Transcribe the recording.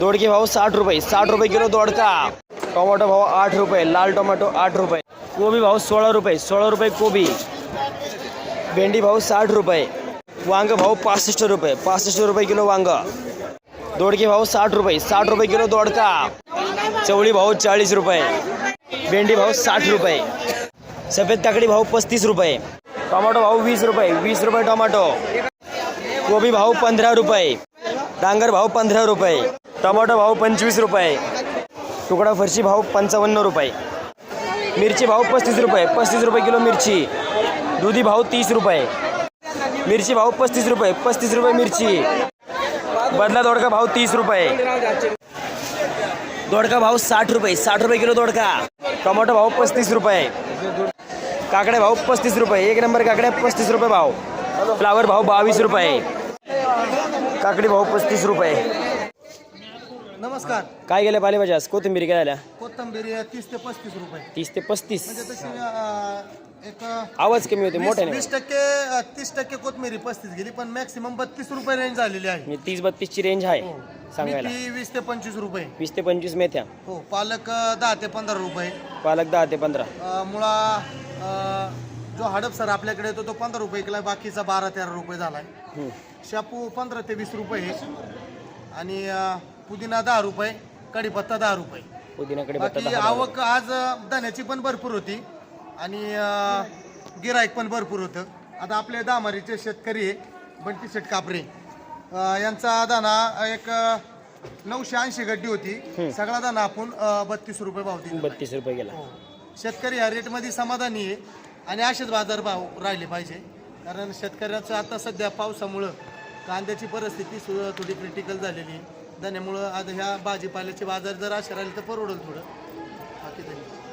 दोडके भाव साठ रुपये साठ रुपये किलो दोडका. टोमॅटो भाव आठ रुपये, लाल टमाटो आठ रुपये. कोबी भाव सोळा रुपये सोळा रुपये कोबी. भेंडी भाव साठ रुपये. वांग भाव पासष्ट रुपये पासष्ट रुपये किलो वांग. दोडके भाव साठ रुपये साठ रुपये किलो दोडका. चवळी भाव चाळीस रुपये. भेंडी भाव साठ रुपये. सफ़ेद काकडी भाव पस्तीस रुपये. टोमॅटो भाव वीस रुपये वीस रुपये टोमॅटो. कोबी भाव पंधरा रुपये. डांगर भाव पंधरा रुपये. टोमॅटो भाव पंचवीस रुपये. तुकडा फरशी भाव पंचावन्न रुपये. मिरची भाव पस्तीस रुपये. पस्तीस रुपये किलो मिरची. दुधी भाव तीस रुपये. मिरची भाव पस्तीस रुपये. पस्तीस रुपये मिरची. बदला दोडका भाव तीस रुपये. दोडका भाव साठ रुपये. साठ रुपये किलो दोडका. टोमॅटो भाव पस्तीस रुपये. काकड्या भाव पस्तीस रुपये. एक नंबर काकड्या पस्तीस रुपये भाव. फ्लावर भाव बावीस रुपये. काकडी भाव पस्तीस रुपये. नमस्कार. काय गेल्या पालेभाज्या कोथिंबीर काय झाल्या कोथंबीर तीस ते पस्तीस रुपये. तीस ते पस्तीस. म्हणजे तशी अं, एक अं, आवाज कमी होते वीस मोठ्याने वीस टक्के अं, तीस टक्के कोथमिरी पस्तीस गेली पण मॅक्सिमम बत्तीस रुपये रेंज झालेली आहे. म्हणजे तीस बत्तीसची रेंज आहे हो. सांगायला. मेथी वीस ते पंचवीस रुपये. वीस ते पंचवीस मेथ्या. हो पालक अं, दहा ते पंधरा रुपये. पालक दहा ते पंधरा. अं, मुळा अं, जो हडपसर आपल्याकडे येतो तो पंधरा रुपये किलो बाकीचा बारा तेरा रुपये झालाय. हम्म. शापू पंधरा ते वीस रुपये. आणि अं, पुदिना दहा रुपये कढीपत्ता दहा रुपये. पुदिनाकडे बाकी आवक आज अं, धान्याची पण भरपूर होती आणि गिराईक पण भरपूर होतं. आता आपले दामारीचे शेतकरी आहे बंटी शेट कापरे. अं, यांचा दाना एक नऊशे ऐंशी गड्डी होती. सगळा दाना आपण बत्तीस रुपये भाव दिला बत्तीस रुपये गेला. हो. शेतकरी या रेटमध्ये समाधानी आहे आणि असेच बाजारभाव राहिले पाहिजे. कारण शेतकऱ्याचं आता सध्या पावसामुळं कांद्याची परिस्थिती सु- थोडी क्रिटिकल झालेली आहे. धन्यामुळं आता ह्या भाजीपाल्याचे बाजार जर असे राहिले तर परवडेल थोडं. बाकी धन्यवाद.